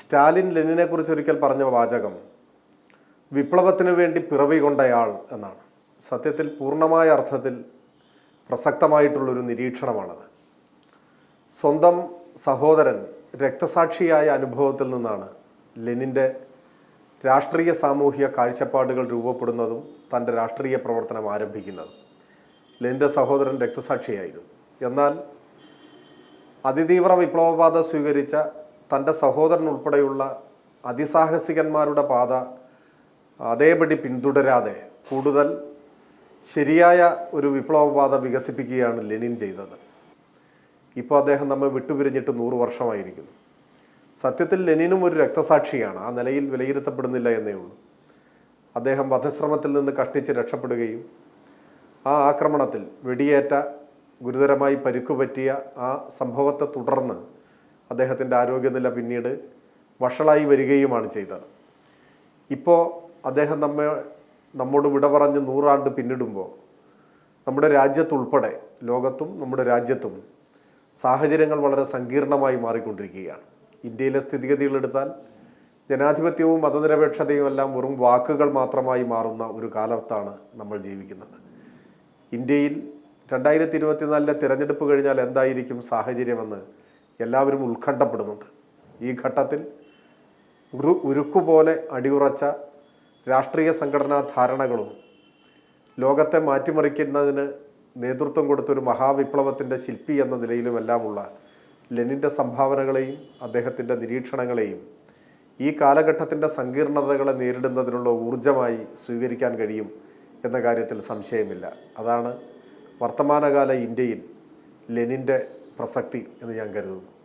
സ്റ്റാലിൻ ലെനിനെ കുറിച്ച് ഒരിക്കൽ പറഞ്ഞ വാചകം വിപ്ലവത്തിന് വേണ്ടി പിറവി കൊണ്ടയാൾ എന്നാണ്. സത്യത്തിൽ പൂർണമായ അർത്ഥത്തിൽ പ്രസക്തമായിട്ടുള്ളൊരു നിരീക്ഷണമാണത്. സ്വന്തം സഹോദരൻ രക്തസാക്ഷിയായ അനുഭവത്തിൽ നിന്നാണ് ലെനിന്റെ രാഷ്ട്രീയ സാമൂഹിക കാഴ്ചപ്പാടുകൾ രൂപപ്പെടുന്നതും തന്റെ രാഷ്ട്രീയ പ്രവർത്തനം ആരംഭിക്കുന്നതും. ലെനിന്റെ സഹോദരൻ രക്തസാക്ഷിയായിരുന്നു. എന്നാൽ അതിതീവ്ര വിപ്ലവപാത സ്വീകരിച്ച തന്റെ സഹോദരൻ ഉൾപ്പെടെയുള്ള അതിസാഹസികന്മാരുടെ പാത അതേപടി പിന്തുടരാതെ കൂടുതൽ ശരിയായ ഒരു വിപ്ലവപാത വികസിപ്പിക്കുകയാണ് ലെനിൻ ചെയ്തത്. ഇപ്പോൾ അദ്ദേഹം നമ്മെ വിട്ടുപിരിഞ്ഞിട്ട് നൂറ് വർഷമായിരിക്കുന്നു. സത്യത്തിൽ ലെനിനും ഒരു രക്തസാക്ഷിയാണ്. ആ നിലയിൽ വിലയിരുത്തപ്പെടുന്നില്ല എന്നേ ഉള്ളൂ. അദ്ദേഹം വധശ്രമത്തിൽ നിന്ന് കഷ്ടിച്ച് രക്ഷപ്പെടുകയും ആ ആക്രമണത്തിൽ വെടിയേറ്റ ഗുരുതരമായി പരുക്കുപറ്റിയ ആ സംഭവത്തെ തുടർന്ന് അദ്ദേഹത്തിന്റെ ആരോഗ്യനില പിന്നീട് വഷളായി വരികയുമാണ് ചെയ്തത്. ഇപ്പോൾ അദ്ദേഹം നമ്മെ നമ്മോട് വിട പറഞ്ഞ് നൂറാണ്ട് പിന്നിടുമ്പോൾ നമ്മുടെ രാജ്യത്തുൾപ്പെടെ ലോകത്തും നമ്മുടെ രാജ്യത്തും സാഹചര്യങ്ങൾ വളരെ സങ്കീർണമായി മാറിക്കൊണ്ടിരിക്കുകയാണ്. ഇന്ത്യയിലെ സ്ഥിതിഗതികളെടുത്താൽ ജനാധിപത്യവും മതനിരപേക്ഷതയും എല്ലാം വെറും വാക്കുകൾ മാത്രമായി മാറുന്ന ഒരു കാലത്താണ് നമ്മൾ ജീവിക്കുന്നത്. ഇന്ത്യയിൽ രണ്ടായിരത്തി ഇരുപത്തിനാലിലെ തിരഞ്ഞെടുപ്പ് കഴിഞ്ഞാൽ എന്തായിരിക്കും സാഹചര്യമെന്ന് എല്ലാവരും ഉത്കണ്ഠപ്പെടുന്നുണ്ട്. ഈ ഘട്ടത്തിൽ ഉരു ഉരുക്കുപോലെ അടിയുറച്ച രാഷ്ട്രീയ സംഘടനാ ധാരണകളും ലോകത്തെ മാറ്റിമറിക്കുന്നതിന് നേതൃത്വം കൊടുത്തൊരു മഹാവിപ്ലവത്തിന്റെ ശില്പി എന്ന നിലയിലുമെല്ലാമുള്ള ലെനിന്റെ സംഭാവനകളെയും അദ്ദേഹത്തിന്റെ നിരീക്ഷണങ്ങളെയും ഈ കാലഘട്ടത്തിന്റെ സങ്കീർണതകളെ നേരിടുന്നതിനുള്ള ഊർജമായി സ്വീകരിക്കാൻ കഴിയും എന്ന കാര്യത്തിൽ സംശയമില്ല. അതാണ് വർത്തമാനകാല ഇന്ത്യയിൽ ലെനിന്റെ പ്രസക്തി എന്ന് ഞാൻ കരുതുന്നു.